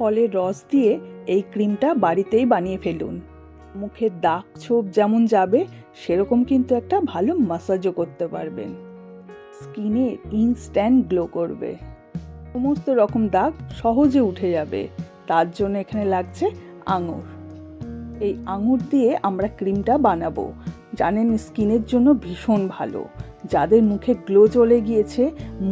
ফলের রস দিয়ে এই ক্রিমটা বাড়িতেই বানিয়ে ফেলুন। মুখের দাগ ছোপ যেমন যাবে, সেরকম কিন্তু একটা ভালো মাসাজও করতে পারবেন। স্কিনে ইনস্ট্যান্ট গ্লো করবে। সমস্ত রকম দাগ সহজে উঠে যাবে। তার জন্য এখানে লাগছে আঙুর। এই আঙুর দিয়ে আমরা ক্রিমটা বানাবো। জানেন স্কিনের জন্য ভীষণ ভালো। যাদের মুখে গ্লো চলে গিয়েছে,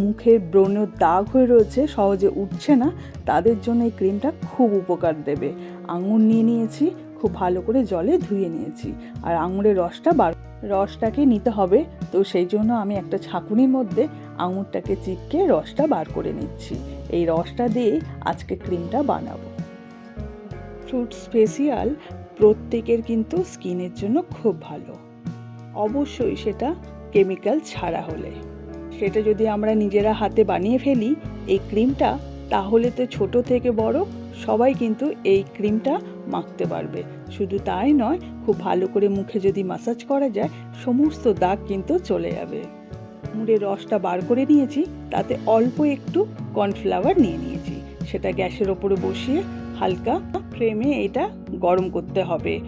মুখের ব্রণের দাগ হয়ে রয়েছে, সহজে উঠছে না, তাদের জন্য এই ক্রিমটা খুব উপকার দেবে। আঙুর নিয়ে নিয়েছি, খুব ভালো করে জলে ধুয়ে নিয়েছি, আর আঙুরের রসটা বার রসটাকে নিতে হবে, তো সেই জন্য আমি একটা ছাঁকুনির মধ্যে আঙুরটাকে চিপকে রসটা বার করে নিচ্ছি। এই রসটা দিয়ে আজকে ক্রিমটা বানাবো। ফ্রুট স্পেশিয়াল প্রত্যেকের কিন্তু স্কিনের জন্য খুব ভালো। অবশ্যই সেটা কেমিক্যাল ছাড়া হলে। সেটা যদি আমরা নিজেরা হাতে বানিয়ে ফেলি এই ক্রিমটা, তাহলে তো ছোট থেকে বড় সবাই কিন্তু এই ক্রিমটা মাখতে পারবে। শুধু তাই নয়, খুব ভালো করে মুখে যদি মাসাজ করা যায়, সমস্ত দাগ কিন্তু চলে যাবে। মুড়ের রসটা বার করে নিয়েছি, তাতে অল্প একটু কর্নফ্লাওয়ার নিয়ে নিয়েছি। সেটা গ্যাসের ওপরে বসিয়ে হালকা ফ্লেমে এটা গরম করতে হবে।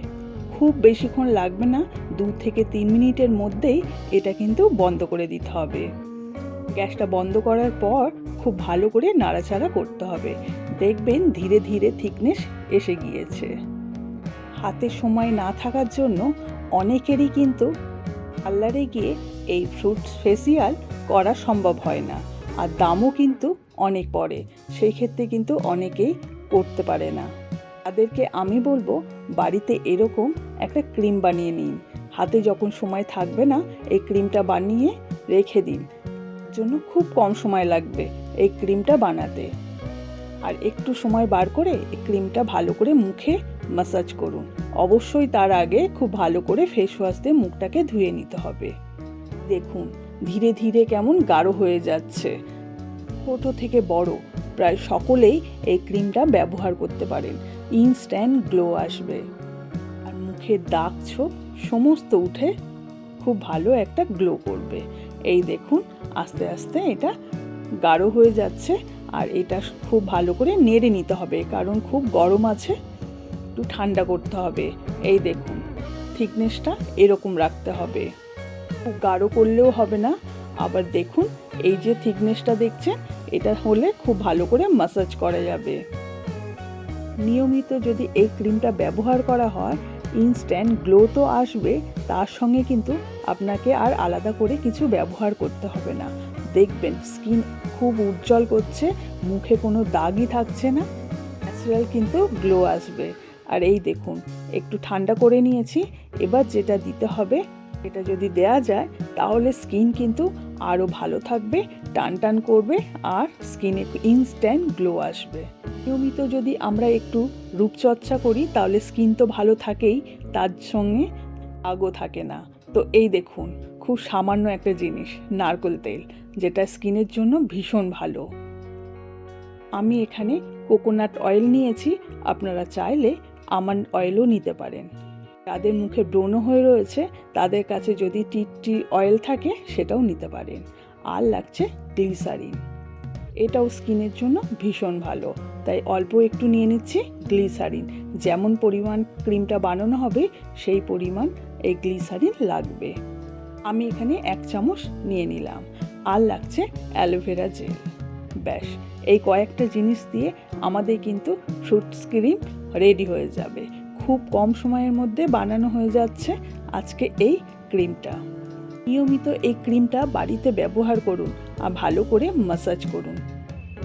খুব বেশিক্ষণ লাগবে না, দু থেকে তিন মিনিটের মধ্যেই এটা কিন্তু বন্ধ করে দিতে হবে। গ্যাসটা বন্ধ করার পর খুব ভালো করে নাড়াচাড়া করতে হবে। দেখবেন ধীরে ধীরে থিকনেস এসে গিয়েছে। হাতে সময় না থাকার জন্য অনেকেরই কিন্তু পার্লারে গিয়ে এই ফ্রুট ফেসিয়াল করা সম্ভব হয় না, আর দামও কিন্তু অনেক পড়ে। সেই ক্ষেত্রে কিন্তু অনেকেই করতে পারে না। তাদেরকে আমি বলব বাড়িতে এরকম একটা ক্রিম বানিয়ে নিন। হাতে যখন সময় থাকবে না, এই ক্রিমটা বানিয়ে রেখে দিন। জন্য খুব কম সময় লাগবে এই ক্রিমটা বানাতে। আর একটু সময় বার করে এই ক্রিমটা ভালো করে মুখে মাসাজ করুন। অবশ্যই তার আগে খুব ভালো করে ফেস ওয়াশ দিয়ে মুখটাকে ধুয়ে নিতে হবে। দেখুন, ধীরে ধীরে কেমন গাঢ় হয়ে যাচ্ছে। ছোটো থেকে বড়, প্রায় সকলেই এই ক্রিমটা ব্যবহার করতে পারেন। ইনস্ট্যান্ট গ্লো আসবে। আর মুখের দাগ ছোপ সমস্ত উঠে খুব ভালো একটা গ্লো করবে। এই দেখুন, আস্তে আস্তে এটা গাঢ় হয়ে যাচ্ছে আর এটা খুব ভালো করে নেড়ে নিতে হবে কারণ খুব গরম আছে, একটু ঠান্ডা করতে হবে। এই দেখুন, থিকনেসটা এরকম রাখতে হবে। খুব গাঢ় করলেও হবে না, আবার দেখুন, এই যে থিকনেসটা দেখছেন, এটা হলে খুব ভালো করে মাসাজ করা যাবে। নিয়মিত যদি এই ক্রিমটা ব্যবহার করা হয় ইনস্ট্যান্ট গ্লো তো আসবে, তার সঙ্গে কিন্তু আপনাকে আর আলাদা করে কিছু ব্যবহার করতে হবে না। দেখবেন স্কিন খুব উজ্জ্বল করছে, মুখে কোনো দাগই থাকছে না ন্যাচারাল কিন্তু গ্লো আসবে। আর এই দেখুন, একটু ঠান্ডা করে নিয়েছি, এবার যেটা দিতে হবে, এটা যদি দেয়া যায়, তাহলে স্কিন কিন্তু আরও ভালো থাকবে টান টান করবে, আর স্কিনে ইনস্ট্যান্ট গ্লো আসবে। নিয়মিত যদি আমরা একটু রূপচর্চা করি, তাহলে স্কিন তো ভালো থাকেই, তার সঙ্গে আগও থাকে না। তো এই দেখুন, খুব সামান্য একটা জিনিস, নারকোল তেল, যেটা স্কিনের জন্য ভীষণ ভালো। আমি এখানে কোকোনাট অয়েল নিয়েছি, আপনারা চাইলে আমন্ড অয়েলও নিতে পারেন। যাদের মুখে ব্রণ হয়ে রয়েছে, তাদের কাছে যদি টি অয়েল থাকে, সেটাও নিতে পারেন। আর লাগছে গ্লিসারিন এটাও স্কিনের জন্য ভীষণ ভালো। তাই অল্প একটু নিয়ে নিচ্ছি গ্লিসারিন। যেমন পরিমাণ ক্রিমটা বানানো হবে, সেই পরিমাণ এই গ্লিসারিন লাগবে। আমি এখানে এক চামচ নিয়ে নিলাম। আর লাগছে অ্যালোভেরা জেল। ব্যাস, এই কয়েকটা জিনিস দিয়ে আমাদের কিন্তু ফ্রুটস ক্রিম রেডি হয়ে যাবে। খুব কম সময়ের মধ্যে বানানো হয়ে যাচ্ছে আজকে এই ক্রিমটা। নিয়মিত এই ক্রিমটা বাড়িতে ব্যবহার করুন আর ভালো করে মাসাজ করুন।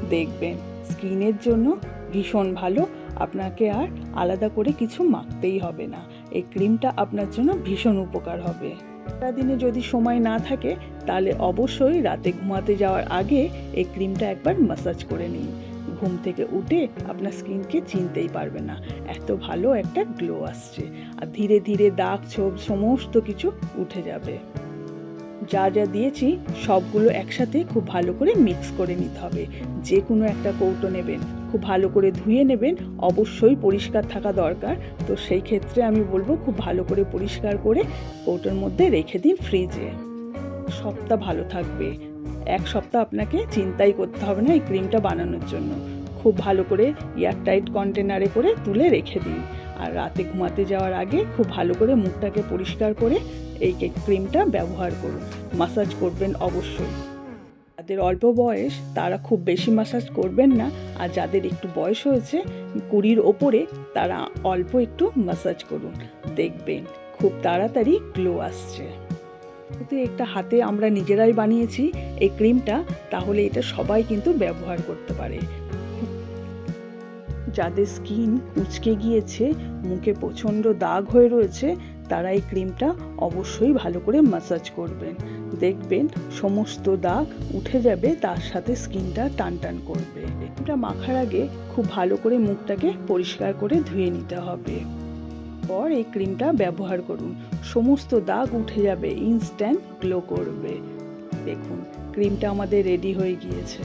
দেখবেন। স্কিনের জন্য ভীষণ ভালো। আপনাকে আর আলাদা করে কিছু মাখতেই হবে না। এই ক্রিমটা আপনার জন্য ভীষণ উপকার হবে। সারাদিনে যদি সময় না থাকে, তাহলে অবশ্যই রাতে ঘুমাতে যাওয়ার আগে এই ক্রিমটা একবার মাসাজ করে নিন। ঘুম থেকে উঠে আপনার স্কিনকে চিনতেই পারবে না। এত ভালো একটা গ্লো আসছে। আর ধীরে ধীরে দাগ, ছোপ, সমস্ত কিছু উঠে যাবে। যা যা দিয়েছি সবগুলো একসাথে খুব ভালো করে মিক্স করে নিতে হবে। যে কোনো একটা কৌটো নেবেন, খুব ভালো করে ধুয়ে নেবেন, অবশ্যই পরিষ্কার থাকা দরকার। তো সেই ক্ষেত্রে আমি বলব খুব ভালো করে পরিষ্কার করে কৌটোর মধ্যে রেখে দিন ফ্রিজে। সপ্তাহ ভালো থাকবে। এক সপ্তাহ আপনাকে চিন্তাই করতে হবে না এই ক্রিমটা বানানোর জন্য। খুব ভালো করে এয়ারটাইট কন্টেনারে করে তুলে রেখে দিন। আর রাতে ঘুমাতে যাওয়ার আগে খুব ভালো করে মুখটাকে পরিষ্কার করে এই কেক ক্রিমটা ব্যবহার করুন। মাসাজ করবেন অবশ্যই। যাদের অল্প বয়স, তারা খুব বেশি মাসাজ করবেন না। আর যাদের একটু বয়স হয়েছে, কুড়ির ওপরে, তারা অল্প একটু মাসাজ করুন। দেখবেন খুব তাড়াতাড়ি গ্লো আসছে। যেহেতু একটা হাতে আমরা নিজেরাই বানিয়েছি এই ক্রিমটা, তাহলে এটা সবাই কিন্তু ব্যবহার করতে পারে। যাদের স্কিন কুচকে গিয়েছে, মুখে প্রচণ্ড দাগ হয়ে রয়েছে, তারা এই ক্রিমটা অবশ্যই ভালো করে মাসাজ করবেন। দেখবেন সমস্ত দাগ উঠে যাবে, তার সাথে স্কিনটা টান টান করবে। ক্রিমটা মাখার আগে খুব ভালো করে মুখটাকে পরিষ্কার করে ধুয়ে নিতে হবে। পর এই ক্রিমটা ব্যবহার করুন। সমস্ত দাগ উঠে যাবে ইনস্ট্যান্ট গ্লো করবে। দেখুন, ক্রিমটা আমাদের রেডি হয়ে গিয়েছে।